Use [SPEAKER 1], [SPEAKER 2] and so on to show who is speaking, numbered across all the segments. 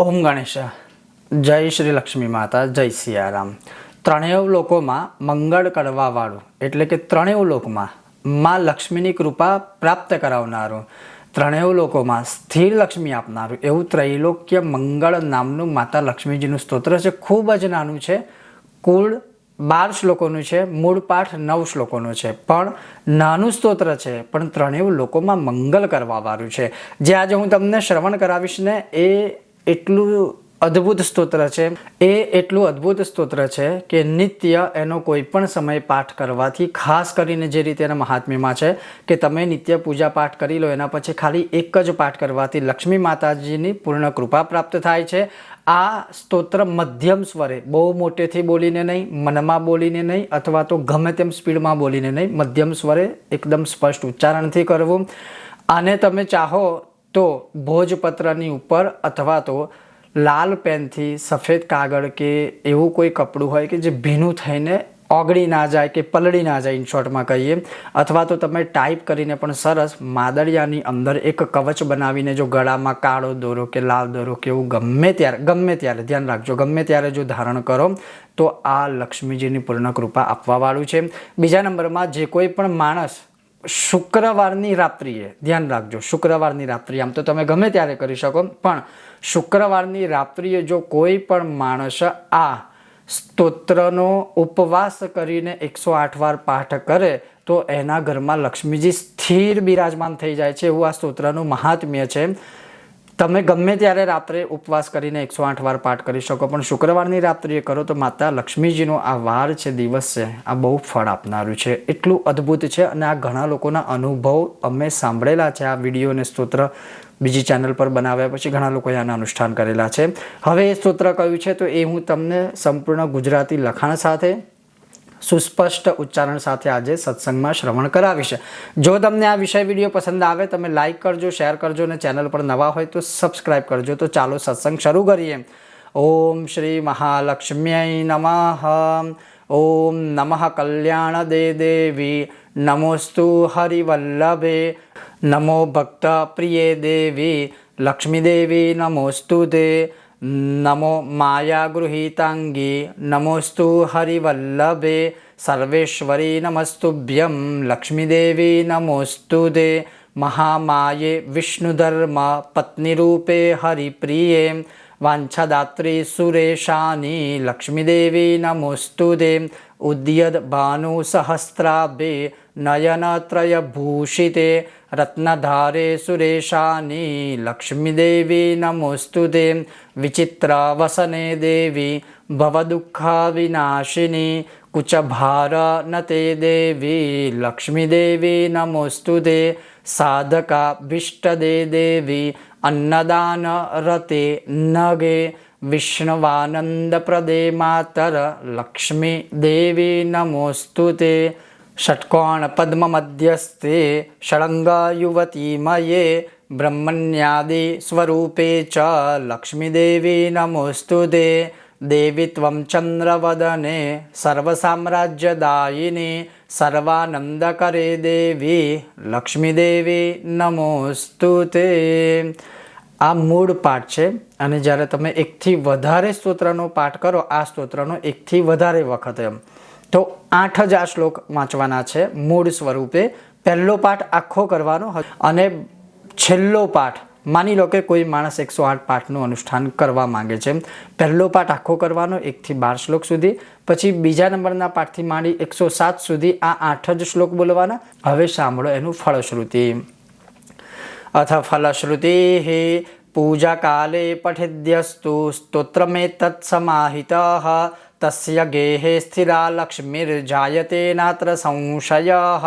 [SPEAKER 1] ઓમ ગણેશ. જય શ્રી લક્ષ્મી માતા, જય સિયારામ. ત્રણેય લોકોમાં મંગળ કરવાવાળું, એટલે કે ત્રણેય લોકમાં માં લક્ષ્મીની કૃપા પ્રાપ્ત કરાવનારું, ત્રણેય લોકોમાં સ્થિર લક્ષ્મી આપનારું, એવું ત્રૈલોક્ય મંગળ નામનું માતા લક્ષ્મીજીનું સ્તોત્ર છે. ખૂબ જ નાનું છે. કુલ બાર શ્લોકોનું છે. મૂળ પાઠ નવ શ્લોકોનું છે. પણ નાનું સ્તોત્ર છે. પણ ત્રણેય લોકોમાં મંગલ કરવાવાળું છે. જે આજે હું તમને શ્રવણ કરાવીશ ને, એ એટલું અદ્ભુત સ્તોત્ર છે. એ એટલું અદ્ભુત સ્તોત્ર છે કે નિત્ય એનો કોઈ પણ સમય પાઠ કરવાથી, ખાસ કરીને જે રીતે એના મહાત્મ્યમાં છે કે તમે નિત્ય પૂજા પાઠ કરી લો, એના પછી ખાલી એક જ પાઠ કરવાથી લક્ષ્મી માતાજીની પૂર્ણ કૃપા પ્રાપ્ત થાય છે. આ સ્તોત્ર મધ્યમ સ્વરે, બહુ મોટેથી બોલીને નહીં, મનમાં બોલીને નહીં, અથવા તો ગમે તેમ સ્પીડમાં બોલીને નહીં, મધ્યમ સ્વરે એકદમ સ્પષ્ટ ઉચ્ચારણથી કરવું. આને તમે ચાહો તો ભોજપત્રની ઉપર અથવા તો લાલ પેનથી સફેદ કાગળ કે એવું કોઈ કપડું હોય કે જે ભીનું થઈને ઓગળી ના જાય કે પલળી ના જાય ઇન શોર્ટમાં કહીએ. અથવા તો તમે ટાઈપ કરીને પણ સરસ માદળિયાની અંદર એક કવચ બનાવીને જો ગળામાં કાળો દોરો કે લાલ દોરો કે એવું ગમે ત્યારે ગમે ત્યારે, ધ્યાન રાખજો, ગમે ત્યારે જો ધારણ કરો, તો આ લક્ષ્મીજીની પૂર્ણ કૃપા આપવાવાળું છે. બીજા નંબરમાં જે કોઈ પણ માણસ શુક્રવારની રાત્રિએ, ધ્યાન રાખજો, શુક્રવારની રાત્રિ આમ તો તમે ગમે ત્યારે કરી શકો, પણ શુક્રવારની રાત્રિએ જો કોઈ પણ માણસ આ સ્તોત્રનો ઉપવાસ કરીને એકસો આઠ વાર પાઠ કરે, તો એના ઘરમાં લક્ષ્મીજી સ્થિર બિરાજમાન થઈ જાય છે એવું આ સ્તોત્રનું મહાત્મ્ય છે. તમે ગમે ત્યારે રાત્રે ઉપવાસ કરીને એકસો આઠ વાર પાઠ કરી શકો, પણ શુક્રવારની રાત્રિએ કરો તો માતા લક્ષ્મીજીનો આ વાર છે, દિવસ છે, આ બહુ ફળ આપનારું છે. એટલું અદ્ભુત છે અને આ ઘણા લોકોના અનુભવ અમે સાંભળેલા છે. આ વીડિયો અને સ્તોત્ર બીજી ચેનલ પર બનાવ્યા પછી ઘણા લોકોએ આના અનુષ્ઠાન કરેલા છે. હવે એ સ્તોત્ર કયું છે તો એ હું તમને સંપૂર્ણ ગુજરાતી લખાણ સાથે સુસ્પષ્ટ ઉચ્ચારણ સાથે આજે સત્સંગમાં શ્રવણ કરાવીશ જો તમને આ વિષય વીડિયો પસંદ આવે, તમે લાઇક કરજો શેર કરજો અને ચેનલ પર નવા હોય તો સબસ્ક્રાઈબ કરજો. તો ચાલો સત્સંગ શરૂ કરીએ. ઓમ શ્રી મહાલક્ષ્મી નમઃ. ઓમ નમઃ કલ્યાણ દે દેવી. નમોસ્તુ હરિવલ્લભે. નમો ભક્ત પ્રિય દેવી. લક્ષ્મીદેવી નમોસ્તુ તે નમો માયા ગૃહીતાંગી નમોસ્તુ હરિવલ્લભે સર્વેશ્વરી નમસ્તુભ્યમ લક્ષ્મીદેવી નમોસ્તુ महामाये विष्णुधर्मा पत्नीरूपे हरिप्रिये वाञ्छदात्री सुरेशानि लक्ष्मीदेवी नमोऽस्तु दे उद्यद्भानुसहस्राब्दे नयनत्रयभूषिते रत्नधारे सुरेशानि लक्ष्मीदेवी नमोऽस्तु दे विचित्रावसने देवी भवदुःखाविनाशिनी વિચિત્રવસને દેવી ભવદુઃખવિનાશિની કુચભાર નતે દેવી લક્ષ્મીદેવી નમોસ્તુ તે સાધકાભીષ્ટદે દેવી અન્નદાન રતે નગે વિષ્ણવાનંદ પ્રદે માતર લક્ષ્મી દેવી નમોસ્તુ તે ષટ્કોણ પદ્મ દેવી ત્વમ ચંદ્રવદને સર્વસામ્રાજ્યદાયિની સર્વાનંદકરે દેવી લક્ષ્મીદેવી નમોસ્તુ તે આ મૂળ પાઠ છે અને જ્યારે તમે એકથી વધારે સ્તોત્રનો પાઠ કરો, આ સ્તોત્રનો એકથી વધારે વખત એમ. તો આઠ જ આ શ્લોક વાંચવાના છે મૂળ સ્વરૂપે. પહેલો પાઠ આખો કરવાનો અને છેલ્લો પાઠ માની લો કે કોઈ માણસ એકસો આઠ પાઠનું અનુષ્ઠાન કરવા માંગે છે. પહેલો પાઠ આખો કરવાનો એકથી બાર શ્લોક સુધી, પછી બીજા નંબરના પાઠથી માંડી એકસો સાત સુધી આ આઠ જ શ્લોક બોલવાના. હવે સાંભળો એનું ફળશ્રુતિ. અથ ફલશ્રુતિ પૂજાકાલે પઠિદ્યસ્તુ સ્તોત્રમે તત્સમાહિત તસ્ય ગેહે સ્થિરા લક્ષ્મીર્જાયતે નાત્ર સંશયઃ.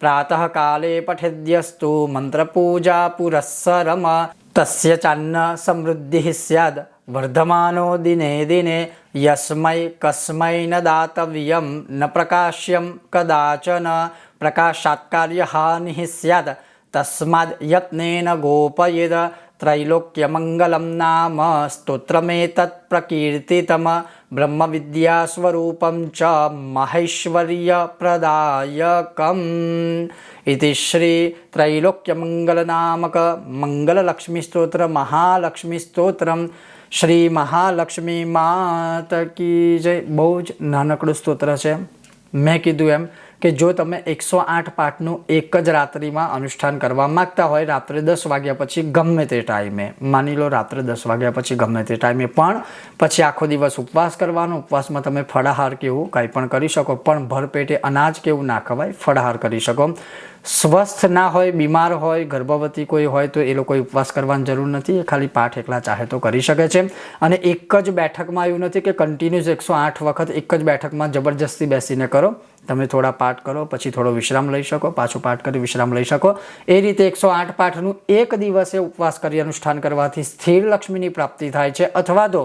[SPEAKER 1] પ્રાતઃકાલે પઠિદ્યસ્તુ મંત્રપૂજા પુરસ્સરમ તસ્ય ચાન્ન સમૃદ્ધિ સ્યાદ વર્ધમાનો દિને દિને યસ્મૈ કસ્મૈ ન દાતવ્યમ ન પ્રકાશ્યમ કદાચન પ્રકાશાત્કાર્યહાનિ સ્યાદ તસ્માદ યત્નેન ગોપયેદ ત્રૈલોક્યમંગલમ નામ સ્તોત્રમેતत् પ્રકીર્તિતમ બ્રહ્મવિદ્યાસ્વરૂપં ચ મહેશ્વર્યપ્રદાયકમ ઇતિ શ્રી ત્રૈલોક્યમંગલનામક મંગલલક્ષ્મીસ્તોત્ર મહાલક્ષ્મીસ્તોત્રમ શ્રી મહાલક્ષ્મી માત કી જય બહુ જ નાનકડું સ્તોત્ર છે મેં કીધું એમ કે જો તમે એકસો આઠ પાઠનું એક જ રાત્રિમાં અનુષ્ઠાન કરવા માંગતા હોય, રાત્રે દસ વાગ્યા પછી ગમે તે ટાઈમે. માની લો રાત્રે દસ વાગ્યા પછી ગમે તે ટાઈમે. પણ પછી આખો દિવસ ઉપવાસ કરવાનો, ઉપવાસમાં તમે ફળાહાર કેવું કંઈ પણ કરી શકો. પણ ભરપેટે અનાજ કેવું ના ખવાય, ફળાહાર કરી શકો. સ્વસ્થ ના હોય, બીમાર હોય, ગર્ભવતી કોઈ હોય, તો એ લોકોએ ઉપવાસ કરવાની જરૂર નથી. એ ખાલી પાઠ એકલા ચાહે તો કરી શકે છે. અને એક જ બેઠકમાં એવું નથી કે કન્ટિન્યુઅસ એકસો આઠ વખત એક જ બેઠકમાં જબરજસ્તી બેસીને કરો. તમે થોડા પાઠ કરો, પછી થોડો વિશ્રામ લઈ શકો, પાછો પાઠ કરી વિશ્રામ લઈ શકો. એ રીતે એકસો આઠ પાઠનું એક દિવસે ઉપવાસ કરી અનુષ્ઠાન કરવાથી સ્થિર લક્ષ્મીની પ્રાપ્તિ થાય છે. અથવા તો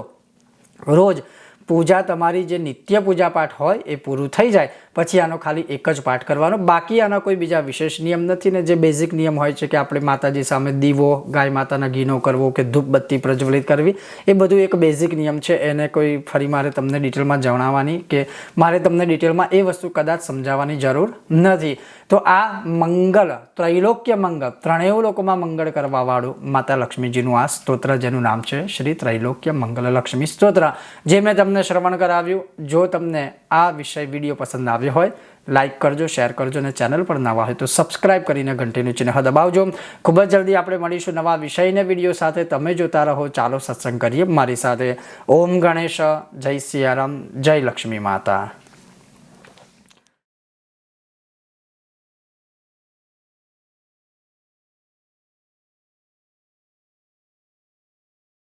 [SPEAKER 1] રોજ પૂજા, તમારી જે નિત્ય પૂજા પાઠ હોય એ પૂરું થઈ જાય. પછી આનો ખાલી એક જ પાઠ કરવાનો. બાકી આના કોઈ બીજા વિશેષ નિયમ નથી ને જે બેઝિક નિયમ હોય છે કે આપણે માતાજી સામે દીવો, ગાય માતાના ઘીનો કરવો કે ધૂપબત્તી પ્રજ્વલિત કરવી, એ બધું એક બેઝિક નિયમ છે. એને કોઈ ફરી મારે તમને ડિટેલમાં જણાવવાની કે મારે તમને ડિટેલમાં એ વસ્તુ કદાચ સમજાવવાની જરૂર નથી. તો આ મંગલ, ત્રૈલોક્ય મંગલ, ત્રણેય લોકોમાં મંગળ કરવાવાળું માતા લક્ષ્મીજીનું આ સ્તોત્ર, જેનું નામ છે શ્રી ત્રૈલોક્ય મંગલ લક્ષ્મી સ્તોત્ર. જે મેં તમને શ્રવણ કરાવ્યું, જો તમને આ વિષય વીડિયો પસંદ આવ્યો હોય લાઇક કરજો શેર કરજો અને ચેનલ પર નવા હોય તો સબસ્ક્રાઇબ કરીને ઘંટીનું ચિહ્ન દબાવજો. ખૂબ જ જલ્દી આપણે મળીશું નવા વિષયને વીડિયો સાથે. તમે જોતા રહો, ચાલો સત્સંગ કરીએ. મારી સાથે ઓમ ગણેશ, જય સિયારામ, જય લક્ષ્મી માતા.